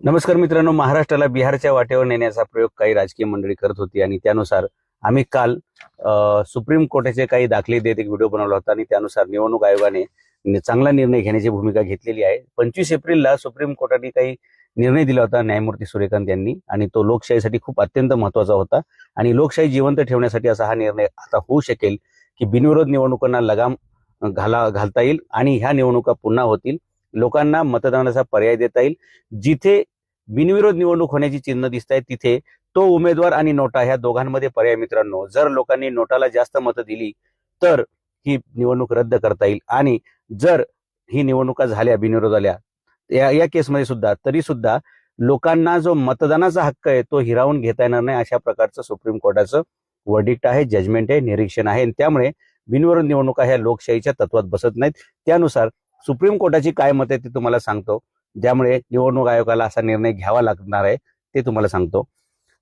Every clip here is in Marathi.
नमस्कार मित्रांनो महाराष्ट्राला बिहारच्या वाटेवर नेण्याचा प्रयोग काही राजकीय मंडळी करत होती आणि त्यानुसार आम्ही काल अ, सुप्रीम कोर्टाचे काही दाखले देत एक व्हिडिओ बनवला होता आणि त्यानुसार निवडणूक आयोगाने नि- चांगला निर्णय घेण्याची भूमिका घेतलेली आहे. पंचवीस एप्रिलला सुप्रीम कोर्टाने काही निर्णय दिला होता न्यायमूर्ती सूर्यकांत यांनी आणि तो लोकशाहीसाठी खूप अत्यंत महत्त्वाचा होता आणि लोकशाही जिवंत ठेवण्यासाठी असा हा निर्णय आता होऊ शकेल की बिनविरोध निवडणुकांना लगाम घाला घालता येईल आणि ह्या निवडणुका पुन्हा होतील. लोकांना मतदानाचा पर्याय देता येईल. जिथे बिनविरोध निवडणूक होण्याची चिन्ह दिसत आहेत तिथे तो उमेदवार आणि नोटा ह्या दोघांमध्ये पर्याय मित्रांनो. जर लोकांनी नोटाला जास्त मतं दिली तर ही निवडणूक रद्द करता येईल. आणि जर ही निवडणुका झाल्या बिनविरोध आल्या या या केसमध्ये सुद्धा तरी सुद्धा लोकांना जो मतदानाचा हक्क आहे तो हिरावून घेता येणार नाही अशा प्रकारचं सुप्रीम कोर्टाचं वर्डिक्ट आहे जजमेंट आहे निरीक्षण आहे. आणि त्यामुळे बिनविरोध निवडणुका ह्या लोकशाहीच्या तत्वात बसत नाहीत. त्यानुसार सुप्रीम कोर्टाची काय मत आहे ते तुम्हाला सांगतो. ज्यामुळे निवडणूक आयोगाला असा निर्णय घ्यावा लागणार आहे ते तुम्हाला सांगतो.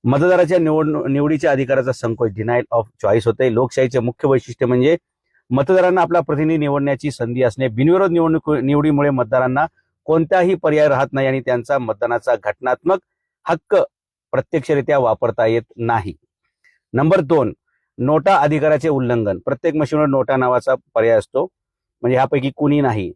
मतदाराच्या निवड निवडीच्या अधिकाराचा संकोच डिनायल ऑफ चॉईस होते. लोकशाहीचे मुख्य वैशिष्ट्य म्हणजे मतदारांना आपला प्रतिनिधी निवडण्याची संधी असणे. बिनविरोध निवडणूक निवडीमुळे मतदारांना कोणताही पर्याय राहत नाही आणि त्यांचा मतदानाचा घटनात्मक हक्क प्रत्यक्षरित्या वापरता येत नाही. नंबर दोन नोटा अधिकाराचे उल्लंघन. प्रत्येक मशीनवर नोटा नावाचा पर्याय असतो. म्हणजे ह्यापैकी कुणी नाही.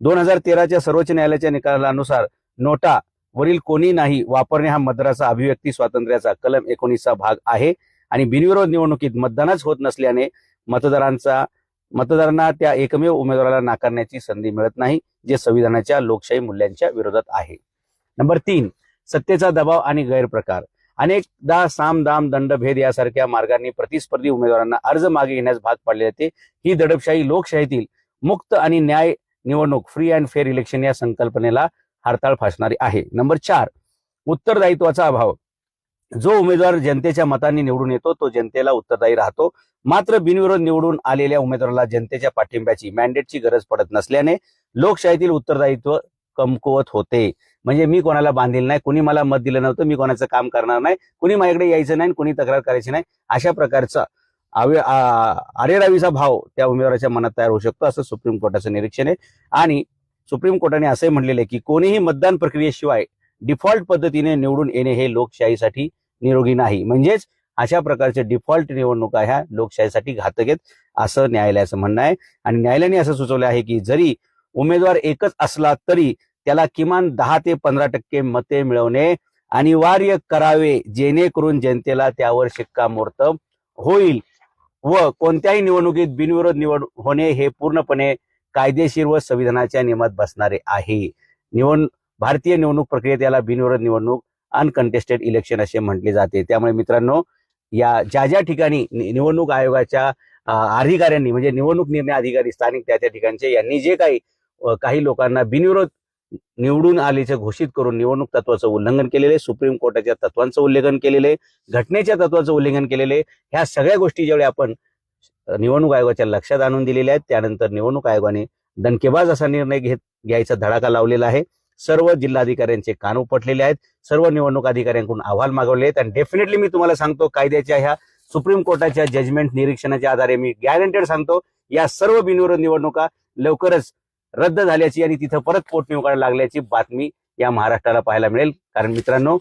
दोन हजार तेराच्या सर्वोच्च न्यायालयाच्या निकालानुसार नोटा वरील कोणी नाही वापरणे हा मतदाराचा अभिव्यक्ती स्वातंत्र्याचा कलम एकोणीसचा भाग आहे आणि बिनविरोध निवडणुकीत मतदानच होत नसल्याने मतदारांचा मतदारांना त्या एकमेव उमेदवाराला नाकारण्याची संधी मिळत नाही जे संविधानाच्या लोकशाही मूल्यांच्या विरोधात आहे. नंबर तीन सत्तेचा दबाव आणि गैरप्रकार. अनेकदा साम दाम दंड भेद यासारख्या मार्गांनी प्रतिस्पर्धी उमेदवारांना अर्ज मागे घेण्यास भाग पाडले जाते. ही दडपशाही लोकशाहीतील मुक्त आणि न्याय निवडणूक फ्री अँड फेअर इलेक्शन या संकल्पनेला हरताळ फासणारी आहे. नंबर चार उत्तरदायित्वाचा अभाव. जो उमेदवार जनतेच्या मतांनी निवडून येतो तो जनतेला उत्तरदायी राहतो. मात्र बिनविरोध निवडून आलेल्या उमेदवाराला जनतेच्या पाठिंब्याची मॅन्डेटची गरज पडत नसल्याने लोकशाहीतील उत्तरदायित्व कमकुवत होते. म्हणजे मी कोणाला बांधील नाही कुणी मला मत दिलं नव्हतं मी कोणाचं काम करणार नाही कुणी माझ्याकडे यायचं नाही कुणी तक्रार करायची नाही अशा प्रकारचा आवे आ- अरेरावीचा भाव त्या उमेदवाराच्या मनात तयार होऊ शकतो असं सुप्रीम कोर्टाचं निरीक्षण आहे. आणि सुप्रीम कोर्टाने असंही म्हटलेलं आहे की कोणीही मतदान प्रक्रियेशिवाय डिफॉल्ट पद्धतीने निवडून येणे हे लोकशाहीसाठी निरोगी नाही. म्हणजेच अशा प्रकारचे डिफॉल्ट निवडणुका ह्या लोकशाहीसाठी घातक आहेत असं न्यायालयाचं म्हणणं आहे. आणि न्यायालयाने असं सुचवलं आहे की जरी उमेदवार एकच असला तरी त्याला किमान दहा ते पंधरा टक्के मते मिळवणे अनिवार्य करावे जेणेकरून जनतेला त्यावर शिक्कामोर्तब होईल व कोणत्याही निवडणुकीत बिनविरोध निवड होणे हे पूर्णपणे कायदेशीर व संविधानाच्या नियमात बसणारे आहे. निवड भारतीय निवडणूक प्रक्रियेत याला बिनविरोध निवडणूक अनकंटेस्टेड इलेक्शन असे म्हटले जाते. त्यामुळे मित्रांनो या ज्या ज्या ठिकाणी निवडणूक आयोगाच्या अधिकाऱ्यांनी म्हणजे निवडणूक निर्णय अधिकारी स्थानिक त्या त्या ठिकाणचे यांनी जे काही काही लोकांना बिनविरोध निवडून आल्याचे घोषित करून निवडणूक तत्वाचं उल्लंघन केलेले सुप्रीम कोर्टाच्या तत्वांचं उल्लंघन केलेले घटनेच्या तत्वाचं उल्लंघन केलेले ह्या सगळ्या गोष्टी ज्यावेळी आपण निवडणूक आयोगाच्या लक्षात आणून दिलेल्या आहेत त्यानंतर निवडणूक आयोगाने दणकेबाज असा निर्णय घेत घ्यायचा धडाका लावलेला आहे. सर्व जिल्हाधिकाऱ्यांचे कान उपटलेले आहेत सर्व निवडणूक अधिकाऱ्यांकडून अहवाल मागवले आहेत. आणि डेफिनेटली मी तुम्हाला सांगतो कायद्याच्या ह्या सुप्रीम कोर्टाच्या जजमेंट निरीक्षणाच्या आधारे मी गॅरंटेड सांगतो या सर्व बिनविरोध निवडणुका लवकरच रद्द झाल्याची आणि तिथं परत पोटनिवडणुका लागल्याची बातमी या महाराष्ट्राला पाहायला मिळेल. कारण मित्रांनो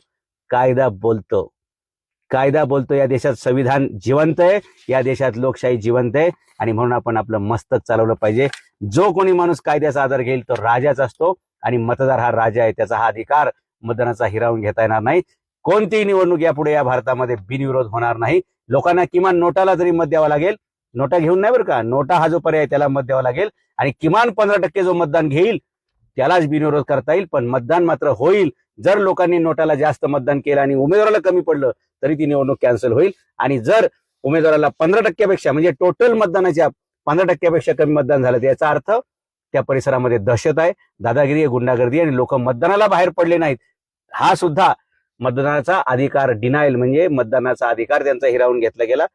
कायदा बोलतो. कायदा बोलतो या देशात संविधान जिवंत आहे या देशात लोकशाही जिवंत आहे आणि म्हणून आपण आपलं मस्तक चालवलं पाहिजे. जो कोणी माणूस कायद्याचा आधार घेईल तो राजाच असतो आणि मतदार हा राजा आहे त्याचा हा अधिकार मतदानाचा हिरावून घेता येणार नाही. कोणतीही निवडणूक यापुढे या भारतामध्ये बिनविरोध होणार नाही. लोकांना किमान नोटाला जरी मत द्यावा लागेल नोटा घेऊन नाही बरं का? नोटा हा जो पर्याय त्याला मत द्यावा लागेल. आणि किमान पंधरा टक्के जो मतदान घेईल त्यालाच बिनविरोध करता येईल पण मतदान मात्र होईल. जर लोकांनी नोटाला जास्त मतदान केलं आणि उमेदवाराला कमी पडलं तरी ती निवडणूक कॅन्सल होईल. आणि जर उमेदवाराला पंधरा टक्क्यापेक्षा म्हणजे टोटल मतदानाच्या पंधरा टक्क्यापेक्षा कमी मतदान झालं तर याचा अर्थ त्या परिसरामध्ये दहशत आहे दादागिरी आहे गुंडागर्दी आणि लोक मतदानाला बाहेर पडले नाहीत. हा सुद्धा मतदानाचा अधिकार डिनायल म्हणजे मतदानाचा अधिकार त्यांचा हिरावून घेतला गेला.